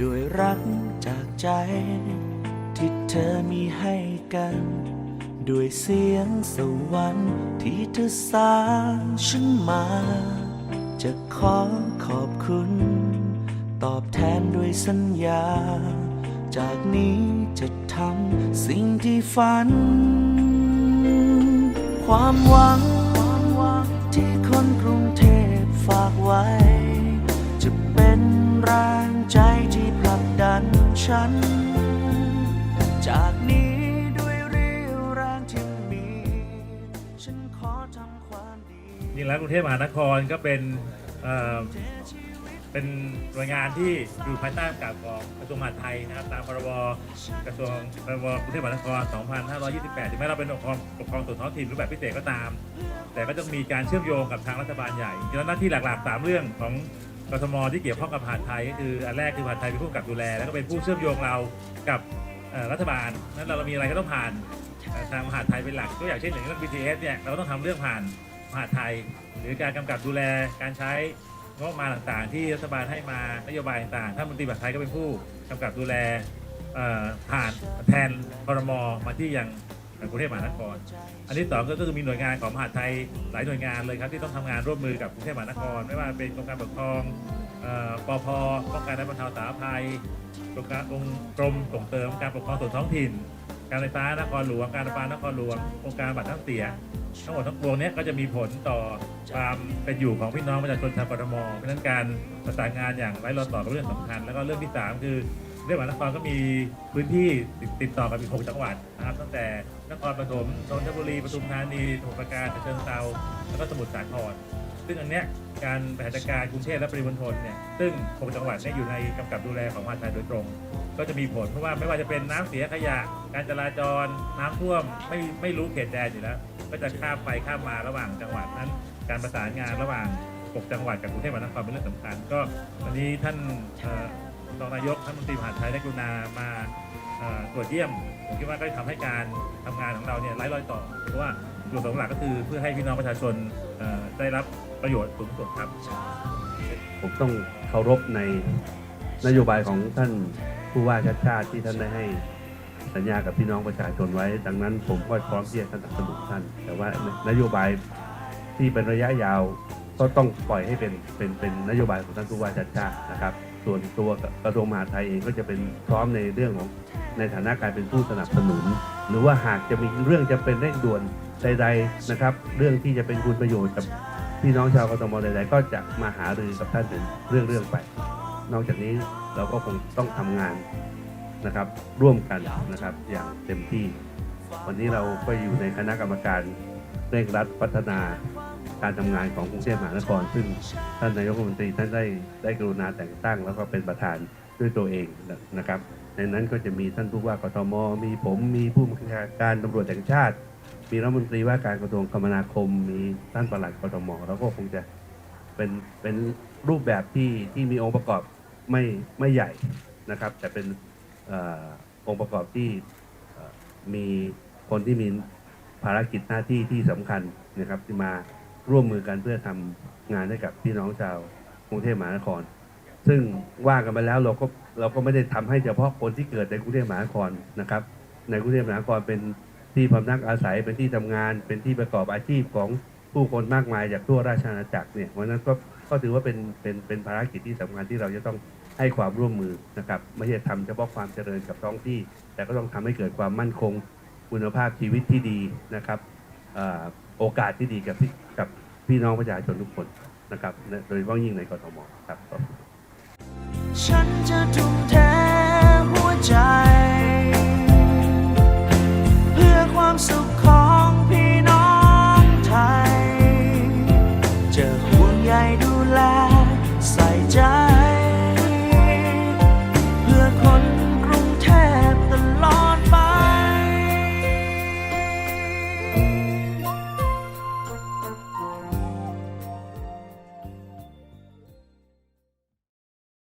ด้วยรักจากใจ ที่เธอมีให้กัน ด้วยเสียงสวรรค์ที่เธอสร้างฉันมา จะขอขอบคุณ ตอบแทนด้วยสัญญา จากนี้จะทำสิ่งที่ฝัน ความหวังที่คนกรุงเทพฝากไว้ ฉัน จากนี้ด้วยเรี่ยวแรงที่มี ฉันขอทำความดี จริงแล้วกรุงเทพมหานครก็เป็นเอ่อเป็นหน่วยงานที่อยู่ภายใต้กับของกระทรวงมหาดไทยนะครับตามพรบกระทรวงพรบกรุงเทพมหานคร 2528 ถึงแม้เราเป็นองค์กรปกครองส่วนท้องถิ่นรูปแบบพิเศษก็ตาม แต่ก็ต้องมีการเชื่อมโยงกับทางรัฐบาลใหญ่ฉะนั้นหน้าที่หลักๆ 3 เรื่องของ กทมที่เกี่ยวข้องกับมหาดไทยก็คืออันแรกคือมหาดไทยเป็นผู้กำกับดูแล แล้วก็เป็นผู้เชื่อมโยงเรากับรัฐบาลนั้นเรามีอะไรก็ต้องผ่านทางมหาดไทยเป็นหลักตัวอย่างเช่นอย่างเรื่อง BTS เนี่ยเราก็ต้องทำเรื่องผ่านมหาดไทย หรือการกำกับดูแลการใช้งบมาต่างๆ ที่รัฐบาลให้มานโยบายต่างๆท่านมนตรีมหาดไทยก็เป็นผู้กำกับดูแลผ่านแทนครมมาที่ยัง กรุงเทพมหานคร อันที่สองก็คือมีหน่วยงานของมหาดไทยหลายหน่วยงานเลยครับที่ต้องทำงานร่วมมือกับกรุงเทพมหานคร ไม่ว่าเป็นกรมการปกครองเอ่อปพป้องกันและบรรเทาสาธารณภัยกรมการองค์กรมส่งเสริมการปกครองส่วนท้องถิ่น การไฟฟ้านครหลวง การประปานครหลวงองค์การบัตรน้ำเสีย ทั้งหมดทั้งปวงนี้ก็จะมีผลต่อความเป็นอยู่ของพี่น้องประชาชนชาวกทมเพราะนั้นการประสานงานอย่างไร้รอยต่อเป็นเรื่องสำคัญ แล้วก็เรื่องที่สามคือ เรื่องมหานครก็มีพื้นที่ติดติดต่อกับอีกหกจังหวัดนะครับตั้งแต่นครปฐมนนทบุรีปทุมธานีสมุทรปราการฉะเชิงเทราแล้วก็สมุทรสาคร ซึ่งอันเนี้ยการบริหารจัดการกรุงเทพและปริมณฑลเนี่ยซึ่งหกจังหวัดเนี่ยอยู่ในกำกับดูแลของมหาดไทยโดยตรง ก็จะมีผลเพราะว่าไม่ว่าจะเป็นน้ำเสียขยะ การจราจร น้ำท่วมไม่ไม่รู้เขตแดนอยู่แล้วก็จะข้ามไปข้ามมาระหว่างจังหวัดนั้น การประสานงานระหว่างปกจังหวัดกับกรุงเทพมหานครเป็นเรื่องสำคัญก็วันนี้ท่านเอ่อ รองนายกท่านมนตรีมหาดไทยได้กรุณามาตรวจเยี่ยม ผมคิดว่าก็ทำให้การทำงานของเราเนี่ยไร้รอยต่อ เพราะว่าจุดประสงค์หลักก็คือเพื่อให้พี่น้องประชาชนได้รับประโยชน์สูงสุดครับ ผมต้องเคารพในนโยบายของท่านผู้ว่าชาติชาติที่ท่านได้ให้สัญญากับพี่น้องประชาชนไว้ ดังนั้นผมก็พร้อมที่จะสนับสนุนท่าน แต่ว่านโยบายที่เป็นระยะยาวก็ต้องปล่อยให้เป็นเป็นเป็นนโยบายของท่านผู้ว่าชาติชาตินะครับ ส่วนตัวกระทรวงมหาดไทยเองก็จะเป็นพร้อมในเรื่องของในฐานะการเป็นผู้สนับสนุน หรือว่าหากจะมีเรื่องจะเป็นเร่งด่วนใด ๆนะครับ เรื่องที่จะเป็นคุณประโยชน์กับพี่น้องชาวกทมใด ๆ ก็จะมาหารือกับท่านถึงเรื่องๆไป นอกจากนี้เราก็คงต้องทำงานนะครับ ร่วมกันนะครับอย่างเต็มที่ วันนี้เราก็อยู่ในคณะกรรมการเร่งรัดพัฒนา การทำงานของกรุงเทพมหานคร ซึ่งท่านนายกรัฐมนตรีท่านได้ได้กรุณาแต่งตั้ง แล้วก็เป็นประธานด้วยตัวเองนะครับ ในนั้นก็จะมีท่านผู้ว่ากทม มีผมมีผู้บัญชาการตำรวจแห่งชาติ มีรัฐมนตรีว่าการกระทรวงคมนาคม มีท่านปลัดกทมแล้วก็คงจะเป็นเป็นรูปแบบที่ที่มีองค์ประกอบไม่ไม่ใหญ่นะครับ แต่เป็นอองค์ประกอบที่มีคนที่มีภารกิจหน้าที่ที่สำคัญนะครับที่มา ร่วมมือกันเพื่อทำงานให้กับพี่น้องชาวกรุงเทพมหานคร ซึ่งว่ากันไปแล้วเราก็เราก็ไม่ได้ทำให้เฉพาะคนที่เกิดในกรุงเทพมหานครนะครับ ในกรุงเทพมหานครเป็นที่พำนักอาศัยเป็นที่ทำงาน เป็นที่ประกอบอาชีพของผู้คนมากมายจากทั่วราชอาณาจักรเนี่ยวันนั้นก็ก็ถือว่าเป็นเป็นเป็นภารกิจที่สำคัญที่เราจะต้องให้ความร่วมมือนะครับไม่ใช่ทำเฉพาะความเจริญกับท้องที่ แต่ก็ต้องทำให้เกิดความมั่นคงคุณภาพชีวิตที่ดีนะครับอ่อ โอกาสที่ดีกับพี่กับพี่น้องประชาชนทุกคนนะครับ โดยเฉพาะยิ่งในกทมครับ ฉันจะทุ่มเท